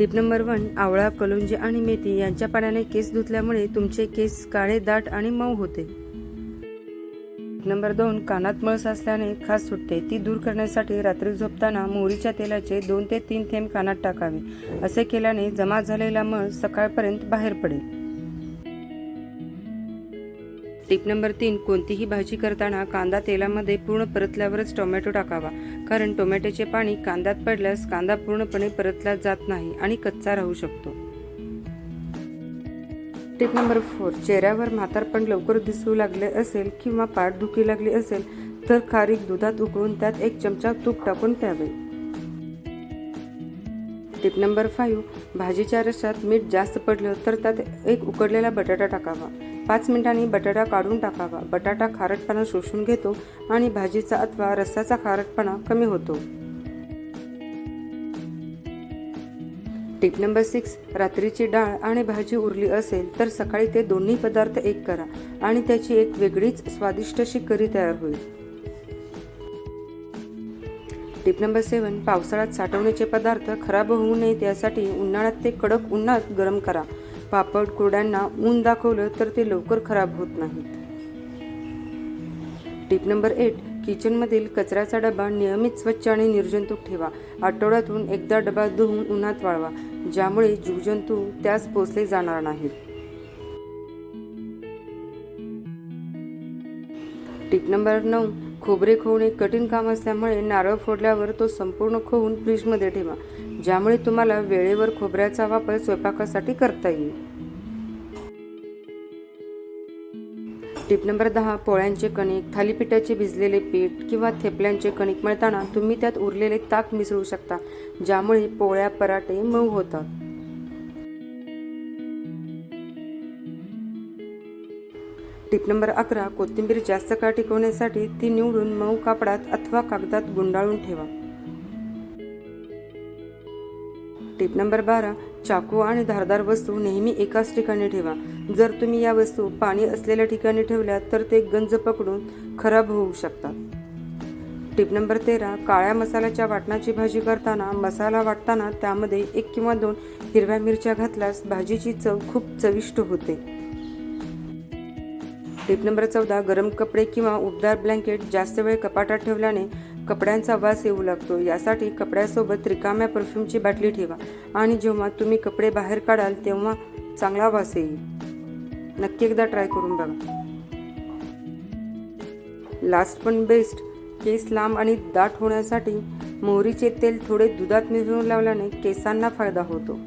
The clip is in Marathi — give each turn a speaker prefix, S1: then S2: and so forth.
S1: टिप नंबर वन आवळा कलुंजी आणि मेथी यांच्या पाण्याने केस धुतल्यामुळे तुमचे केस काळे दाट आणि मऊ होते. नंबर दोन कानात मळस असल्याने खास सुटते. ती दूर करण्यासाठी रात्री झोपताना मोहरीच्या तेलाचे दोन ते तीन थेंब कानात टाकावे. असे केल्याने जमा झालेला मळ सकाळपर्यंत बाहेर पडेल. टिप नंबर तीन कोणतीही भाजी करताना कांदा तेलामध्ये पूर्ण परतल्यावरच टोमॅटो टाकावा. कारण टोमॅटोचे पाणी कांद्यात पडल्यास कांदा पूर्णपणे परतला जात नाही आणि कच्चा राहू शकतो. टिप नंबर फोर चेहऱ्यावर म्हातारपण लवकर दिसू लागले असेल किंवा पाठ दुखी लागली असेल तर खारीक दुधात उकळून त्यात एक चमचा तूप टाकून प्यावे. टिप नंबर फाईव्ह भाजीच्या रसात मीठ जास्त पडलं तर त्यात एक उकडलेला बटाटा टाकावा. पाच मिनिटांनी बटाटा काढून टाकावा. बटाटा खारटपणा शोषून घेतो आणि भाजीचा अथवा रस्साचा खारटपणा कमी होतो. टिप नंबर सिक्स रात्रीची डाळ आणि भाजी उरली असेल तर सकाळी ते दोन्ही पदार्थ एक करा आणि त्याची एक वेगळीच स्वादिष्ट अशी करी तयार होईल. टिप नंबर सेवन पावसाळ्यात साठवण्याचे पदार्थ खराब होऊ नयेत यासाठी उन्हाळ्यात ते कडक उन्हात गरम करा. पापड कुरड्यांना ऊन दाखवलं तर ते लवकर खराब होत नाहीत. टिप नंबर एट किचनमधील कचऱ्याचा डबा नियमित स्वच्छ आणि निर्जंतुक ठेवा. आठवड्यातून एकदा डबा धुवून उन्हात वाळवा ज्यामुळे जीवजंतू त्यास पोचले जाणार नाहीत. टिप नंबर नऊ खोबरे खोवणे कठीण काम असल्यामुळे नारळ फोडल्यावर तो संपूर्ण खोवून फ्रीजमध्ये ठेवा ज्यामुळे तुम्हाला वेळेवर खोबऱ्याचा वापर स्वयंपाकासाठी करता येईल. टिप नंबर दहा पोळ्यांचे कणिक. थालीपीठाचे भिजलेले पीठ किंवा थेपल्यांचे कणिक मळताना तुम्ही त्यात उरलेले ताक मिसळू शकता ज्यामुळे पोळ्या पराठे मऊ होतात. टिप नंबर अकरा कोथिंबीर जास्त काळ टिकवण्यासाठी ती निवडून मऊ कापडात अथवा कागदात गुंडाळून ठेवा. टिप नंबर बारा चाकू आणि धारदार वस्तू नेहमी एकाच ठिकाणी ठेवा. जर तुम्ही या वस्तू पाणी असलेल्या ठिकाणी ठेवल्या तर ते गंज पकडून खराब होऊ शकतात. टिप नंबर तेरा काळ्या मसाल्याच्या वाटणाची भाजी करताना मसाला वाटताना त्यामध्ये एक किंवा दोन हिरव्या मिरच्या घातल्यास भाजीची चव खूप चविष्ट होते. टिप नंबर चौदा गरम कपडे किंवा उबदार ब्लँकेट जास्त वेळ कपाटात ठेवल्याने कपड्यांचा वास येऊ लागतो. यासाठी कपड्यासोबत रिकाम्या परफ्यूमची बाटली ठेवा आणि जेव्हा तुम्ही कपडे बाहेर काढाल तेव्हा चांगला वास येईल. नक्की एकदा ट्राय करून बघा. लास्ट पण बेस्ट केस लांब आणि दाट होण्यासाठी मोहरीचे तेल थोडे दुधात मिसळून लावल्याने केसांना फायदा होतो.